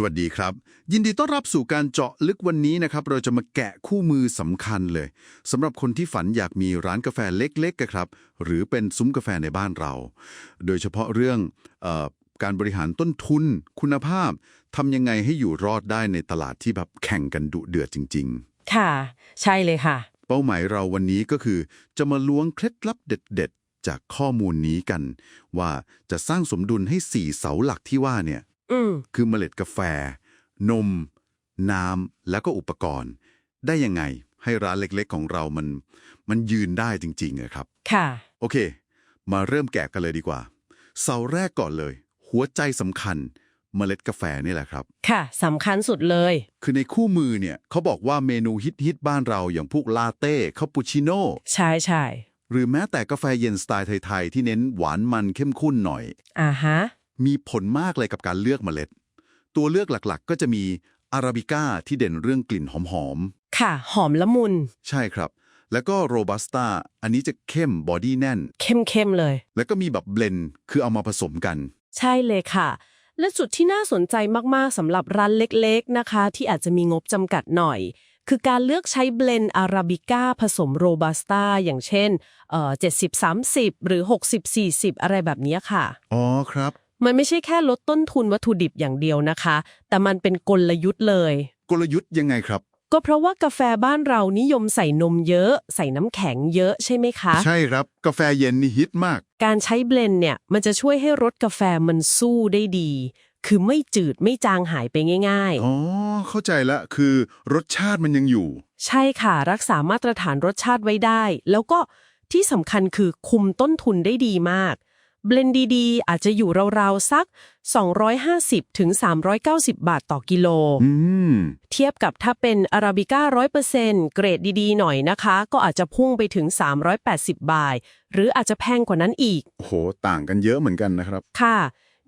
สวัสดีครับ ยินดีต้อนรับสู่การเจาะลึกวันนี้นะครับ เราจะมาแกะคู่มือสำคัญเลยสำหรับคนที่ฝันอยากมีร้านกาแฟเล็กๆครับ หรือเป็นซุ้มกาแฟในบ้านเรา โดยเฉพาะเรื่องเออการบริหารต้นทุน คุณภาพทำยังไงให้อยู่รอดได้ในตลาดที่แบบแข่งกันดุเดือดจริง ๆ ค่ะ ใช่เลยค่ะ เป้าหมายเราวันนี้ก็คือ จะมาล้วงเคล็ดลับเด็ด ๆ จากข้อมูลนี้กัน ว่าจะสร้างสมดุลให้สี่เสาหลักที่ว่าเนี่ย อืมคือเมล็ดกาแฟ นม น้ำแล้วก็อุปกรณ์ ได้ยังไงให้ร้านเล็กๆของเรามัน มันยืนได้จริงๆอะครับ ค่ะ โอเค มาเริ่มแกะกันเลยดีกว่า เสาแรกก่อนเลย หัวใจสำคัญ เมล็ดกาแฟนี่แหละครับ ค่ะสำคัญสุดเลย คือในคู่มือเนี่ยเขาบอกว่าเมนูฮิตๆบ้านเราอย่างพวกลาเต้คาปูชิโน่ ใช่ใช่หรือแม้แต่กาแฟเย็นสไตล์ไทย ๆ ที่เน้นหวานมันเข้มข้นหน่อย อ่าฮะ มีผลมากเลยกับการเลือกเมล็ด ตัวเลือกหลักๆ ก็จะมีอาราบิก้าที่เด่นเรื่องกลิ่นหอมค่ะ หอมละมุนๆใช่ครับ แล้วก็โรบัสต้าอันนี้จะเข้มบอดี้แน่น เข้มๆเลย แล้วก็มีแบบเบลนด์คือเอามาผสมกัน ใช่เลยค่ะ และจุดที่น่าสนใจมากๆสำหรับร้านเล็กๆนะคะ ที่อาจจะมีงบจำกัดหน่อย คือการเลือกใช้เบลนด์อาราบิก้าผสมโรบัสต้าอย่างเช่นเอ่อ70-30 หรือ 60-40 อะไรแบบนี้ค่ะ อ๋อครับ มันไม่ใช่แค่ลดต้นทุนวัตถุดิบอย่างเดียวนะคะ แต่มันเป็นกลยุทธ์เลย กลยุทธ์ยังไงครับ ก็เพราะว่ากาแฟบ้านเรานิยมใส่นมเยอะ ใส่น้ำแข็งเยอะใช่ไหมคะ ใช่ครับ กาแฟเย็นนี่ฮิตมาก การใช้เบลนด์เนี่ยมันจะช่วยให้รสกาแฟมันสู้ได้ดี คือไม่จืดไม่จางหายไปง่าย อ๋อ เข้าใจละคือรสชาติมันยังอยู่ ๆ ใช่ค่ะ รักษามาตรฐานรสชาติไว้ได้ แล้วก็ที่สำคัญคือคุมต้นทุนได้ดีมาก เบลนด์ดีๆอาจจะอยู่ราวๆ สัก 250ถึง390 บาทต่อกิโลอืมเทียบกับถ้าเป็นอาราบิก้า100%เกรดดีๆ หน่อยนะคะ ก็อาจจะพุ่งไปถึง 380 บาท หรืออาจจะแพงกว่านั้นอีก โห ต่างกันเยอะเหมือนกันนะครับ ค่ะ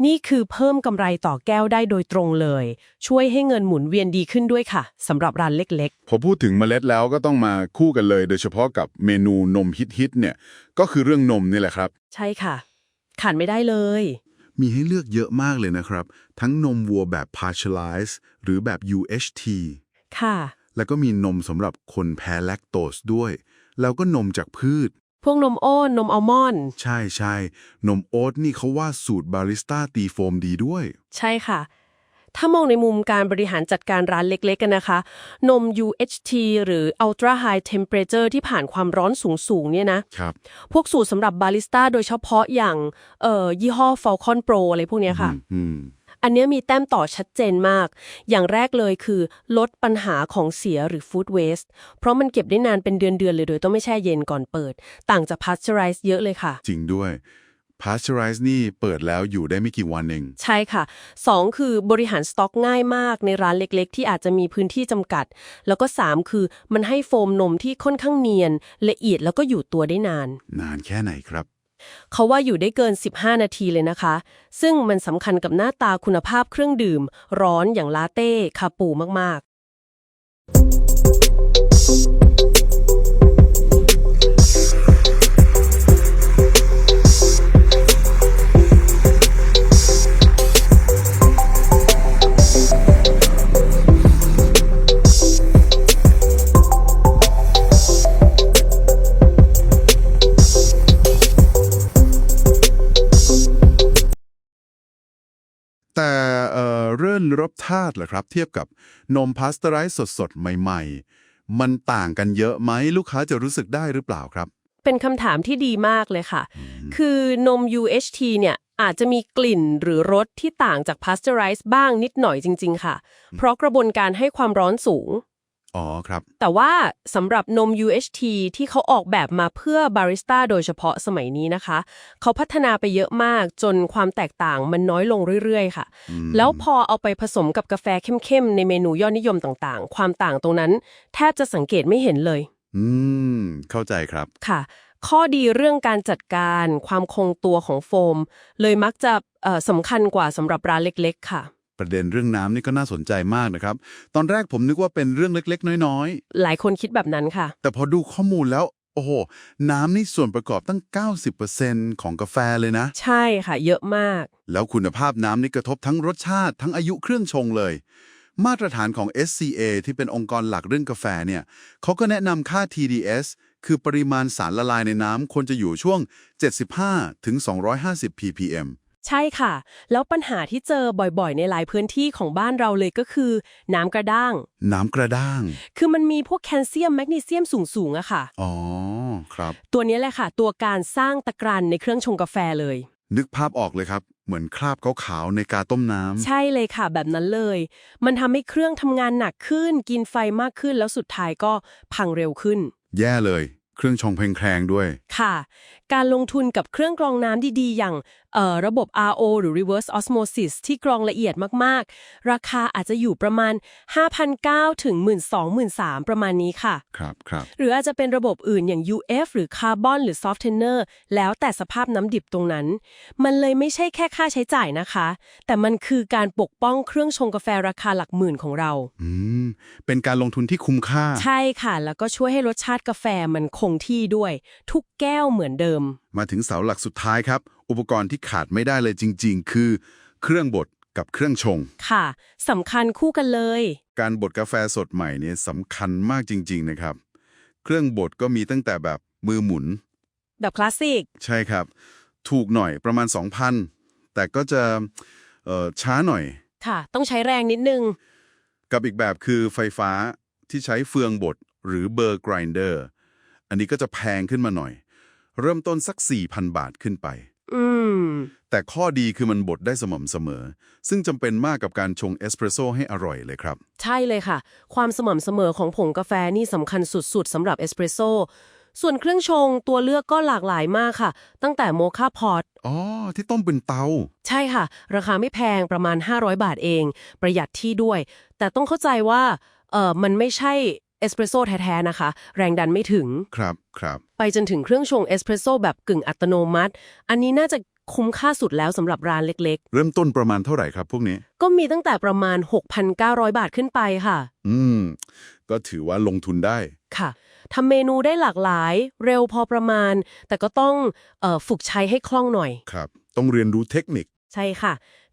นี่คือเพิ่มกำไรต่อแก้วได้โดยตรงเลย ช่วยให้เงินหมุนเวียนดีขึ้นด้วยค่ะสำหรับร้านเล็กพอพูดถึงเมล็ดแล้วก็ต้องมาคู่กันเลย โดยเฉพาะกับเมนูนมฮิตๆเนี่ย ก็คือเรื่องนมนี่แหละครับ ๆ ใช่ค่ะ ขาดไม่ได้เลย มีให้เลือกเยอะมากเลยนะครับ ทั้งนมวัวแบบ partialized หรือแบบ UHT ค่ะ แล้วก็มีนมสำหรับคนแพ้แลคโตสด้วย แล้วก็นมจากพืช พวกนมโอ้นนมอัลมอนด์ ใช่ใช่นมโอ๊ตนี่เขาว่าสูตรบาริสต้าตีโฟมดีด้วย ใช่ค่ะ ถ้ามองในมุมการบริหารจัดการร้านเล็กๆกันนะคะ นม UHT หรือ Ultra High Temperature ที่ผ่านความร้อนสูงๆเนี่ยนะครับ พวกสูตรสำหรับบาริสต้าโดยเฉพาะอย่างเอ่อยี่ห้อ Falcon Pro อะไรพวกเนี้ยค่ะ อืม อันเนี้ยมีแต้มต่อชัดเจนมาก อย่างแรกเลยคือลดปัญหาของเสียหรือ food waste เพราะมันเก็บได้นานเป็นเดือนๆเลยโดยต้องไม่แช่เย็นก่อนเปิด ต่างจาก pasteurize เยอะเลยค่ะ จริงด้วย pasteurize นี่เปิดแล้วอยู่ได้ไม่กี่วันเอง ใช่ค่ะ 2 คือบริหารสต็อกง่ายมากในร้านเล็กๆ ที่อาจจะมีพื้นที่จำกัด แล้วก็ 3 คือมันให้โฟมนมที่ค่อนข้างเนียน ละเอียดแล้วก็อยู่ตัวได้นาน นานแค่ไหนครับ เขาว่าอยู่ได้เกิน 15 นาทีเลยนะคะ ซึ่งมันสำคัญกับหน้าตาคุณภาพเครื่องดื่ม ร้อนอย่างลาเต้คาปูมากแติเหรอครับ เทียบกับนมพาสเตอร์ไรซ์สดๆ ใหม่ ๆ มันต่างกันเยอะไหมลูกค้าจะรู้สึกได้หรือเปล่าครับๆเป็นคำถามที่ดีมากเลยค่ะ คือนม UHT เนี่ยอาจจะมีกลิ่นหรือรสที่ต่างจาก pasteurize บ้างนิดหน่อยจริง ๆ ค่ะ เพราะกระบวนการให้ความร้อนสูง อ๋อครับ แต่ว่าสำหรับนม UHT ที่เขาออกแบบมาเพื่อบาริสต้าโดยเฉพาะสมัยนี้นะคะ เขาพัฒนาไปเยอะมากจนความแตกต่างมันน้อยลงเรื่อยๆ ค่ะ แล้วพอเอาไปผสมกับกาแฟเข้มๆ ในเมนูยอดนิยมต่างๆ ความต่างตรงนั้น แทบจะสังเกตไม่เห็นเลย อืม เข้าใจครับค่ะ ข้อดีเรื่องการจัดการ ความคงตัวของโฟม เลยมักจะเอ่อสำคัญกว่าสำหรับร้านเล็ก ๆ ค่ะ ประเด็นเรื่องน้ำนี่ก็น่าสนใจมากนะครับ ตอนแรกผมนึกว่าเป็นเรื่องเล็กๆ น้อยหลายคนคิดแบบนั้นค่ะ ๆ แต่พอดูข้อมูลแล้ว โอ้โห น้ำนี่ส่วนประกอบตั้ง 90%ของกาแฟเลยนะ ใช่ค่ะ เยอะมาก แล้วคุณภาพน้ำนี่กระทบทั้งรสชาติ ทั้งอายุเครื่องชงเลย มาตรฐานของ SCA ที่เป็นองค์กรหลักเรื่องกาแฟเนี่ยเขาก็แนะนำค่า TDS คือปริมาณสารละลายในน้ำควรจะอยู่ช่วง 75ถึง250 ppm ใช่ค่ะ แล้วปัญหาที่เจอบ่อยๆ ในหลายพื้นที่ของบ้านเราเลยก็คือ น้ำกระด้าง น้ำกระด้าง คือมันมีพวกแคลเซียมแมกนีเซียมสูงๆอะค่ะ อ๋อ ครับ ตัวนี้แหละค่ะ ตัวการสร้างตะกรันในเครื่องชงกาแฟเลย นึกภาพออกเลยครับ เหมือนคราบขาวๆในกาต้มน้ำ ใช่เลยค่ะ แบบนั้นเลย มันทำให้เครื่องทำงานหนักขึ้น กินไฟมากขึ้น แล้วสุดท้ายก็พังเร็วขึ้น แย่เลยเครื่องชงแพงๆด้วย ค่ะ การลงทุนกับเครื่องกรองน้ำดีๆ อย่างเอ่อ ระบบ RO หรือ reverse osmosis ที่กรองละเอียดมากๆ ราคาอาจจะอยู่ประมาณ 5,900ถึง 12,000 ประมาณนี้ค่ะ ครับครับ หรืออาจจะเป็นระบบอื่นอย่าง UF หรือคาร์บอนหรือ softener แล้วแต่สภาพน้ำดิบตรงนั้น มันเลยไม่ใช่แค่ค่าใช้จ่ายนะคะ แต่มันคือการปกป้องเครื่องชงกาแฟราคาหลักหมื่นของเรา อืม เป็นการลงทุนที่คุ้มค่า ใช่ค่ะ แล้วก็ช่วยให้รสชาติกาแฟมันคงที่ด้วย ทุกแก้วเหมือนเดิม มาถึงเสาหลักสุดท้ายครับ อุปกรณ์ที่ขาดไม่ได้เลยจริง ๆ คือ เครื่องบดกับเครื่องชง ค่ะสำคัญคู่กันเลย การบดกาแฟสดใหม่เนี่ยสำคัญมากจริง ๆ นะครับ เครื่องบดก็มีตั้งแต่แบบมือหมุน แบบคลาสสิก ใช่ครับ ถูกหน่อยประมาณ 2,000 แต่ก็จะเอ่อช้าหน่อย ค่ะ ต้องใช้แรงนิดนึง กับอีกแบบคือไฟฟ้าที่ใช้เฟืองบดหรือเบอร์กรายเดอร์ อันนี้ก็จะแพงขึ้นมาหน่อย เริ่มต้นสัก 4,000 บาทขึ้นไปอืม แต่ข้อดีคือมันบดได้สม่ำเสมอ ซึ่งจำเป็นมากกับการชงเอสเปรสโซ่ให้อร่อยเลยครับ ใช่เลยค่ะ ความสม่ำเสมอของผงกาแฟนี่สำคัญสุดๆสำหรับเอสเปรสโซ่ส่วนเครื่องชงตัวเลือกก็หลากหลายมากค่ะ ตั้งแต่โมคาพอตอ๋อ ที่ต้มเป็นเตา ใช่ค่ะ ราคาไม่แพงประมาณ 500 บาทเอง ประหยัดที่ด้วย แต่ต้องเข้าใจว่าเออมันไม่ใช่เอสเปรสโซ่แท้ๆนะคะ แรงดันไม่ถึง ครับครับ ไปจนถึงเครื่องชงเอสเปรสโซ่แบบกึ่งอัตโนมัติ อันนี้น่าจะ คุ้มค่าสุดแล้วสำหรับร้านเล็กเริ่มต้นประมาณเท่าไหร่ครับพวกนี้ ๆ ก็มีตั้งแต่ประมาณ 6,900 บาทขึ้นไปค่ะ อืม ก็ถือว่าลงทุนได้ ค่ะทำเมนูได้หลากหลาย เร็วพอประมาณ แต่ก็ต้องเออฝึกใช้ให้คล่องหน่อย ครับ ต้องเรียนรู้เทคนิค ใช่ค่ะ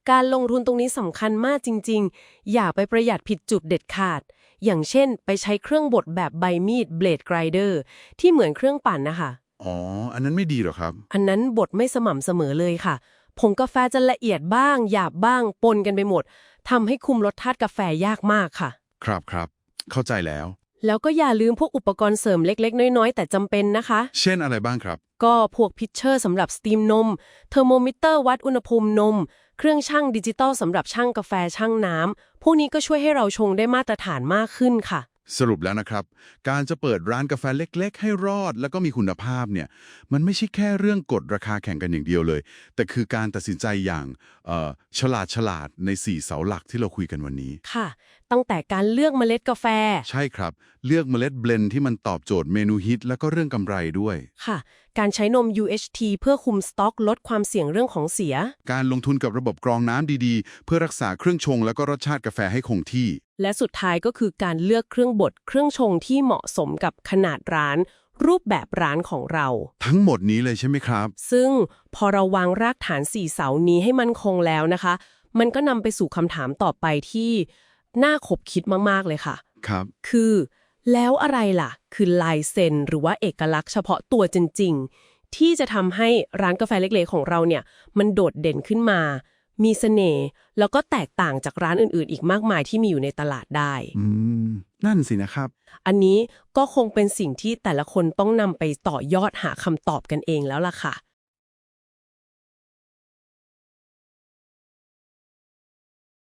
การลงทุนตรงนี้สำคัญมากจริง ๆ อย่าไปประหยัดผิดจุดเด็ดขาด อย่างเช่น ไปใช้เครื่องบดแบบใบมีดเบลดไกรเดอร์ที่เหมือนเครื่องปั่นนะคะ อ๋อ อันนั้นไม่ดีหรอครับ อันนั้นบดไม่สม่ำเสมอเลยค่ะ ผงกาแฟจะละเอียดบ้าง หยาบบ้าง ปนกันไปหมด ทำให้คุมรสชาติกาแฟยากมากค่ะ ครับครับ เข้าใจแล้ว แล้วก็อย่าลืมพวกอุปกรณ์เสริมเล็ก ๆ น้อยๆ แต่จำเป็นนะคะ เช่นอะไรบ้างครับ ก็พวกพิชเชอร์สำหรับสตีมนม เทอร์โมมิเตอร์วัดอุณหภูมินม เครื่องชั่งดิจิตอลสำหรับชั่งกาแฟชั่งน้ำพวกนี้ก็ช่วยให้เราชงได้มาตรฐานมากขึ้นค่ะ สรุปแล้วนะครับ การจะเปิดร้านกาแฟเล็ก ๆ ให้รอดแล้วก็มีคุณภาพเนี่ย มันไม่ใช่แค่เรื่องกดราคาแข่งกันอย่างเดียวเลย แต่คือการตัดสินใจอย่างฉลาดฉลาดใน 4 เสาหลักที่เราคุยกันวันนี้ ค่ะตั้งแต่การเลือกเมล็ดกาแฟ ใช่ครับ เลือกเมล็ดเบลนด์ที่มันตอบโจทย์เมนูฮิต แล้วก็เรื่องกำไรด้วย ค่ะ การใช้นม UHT เพื่อคุมสต็อกลดความเสี่ยงเรื่องของเสีย การลงทุนกับระบบกรองน้ำดีๆ เพื่อรักษาเครื่องชง แล้วก็รสชาติกาแฟให้คงที่ และสุดท้ายก็คือการเลือกเครื่องบดเครื่องชงที่เหมาะสมกับขนาดร้าน รูปแบบร้านของเรา ทั้งหมดนี้เลยใช่ไหมครับ ซึ่งพอเราวางรากฐานสี่เสานี้ให้มั่นคงแล้วนะคะ มันก็นำไปสู่คำถามต่อไปที่ น่าขบคิดมาก ๆ เลยค่ะ ครับ คือแล้วอะไรล่ะ คือลายเซ็นหรือว่าเอกลักษณ์เฉพาะตัวจริง ๆ ที่จะทำให้ร้านกาแฟเล็ก ๆ ของเราเนี่ย มันโดดเด่นขึ้นมา มีเสน่ห์แล้วก็แตกต่างจากร้านอื่น ๆ อีกมากมายที่มีอยู่ในตลาดได้ อืม นั่นสินะครับ อันนี้ก็คงเป็นสิ่งที่แต่ละคนต้องนำไปต่อยอดหาคำตอบกันเองแล้วล่ะค่ะ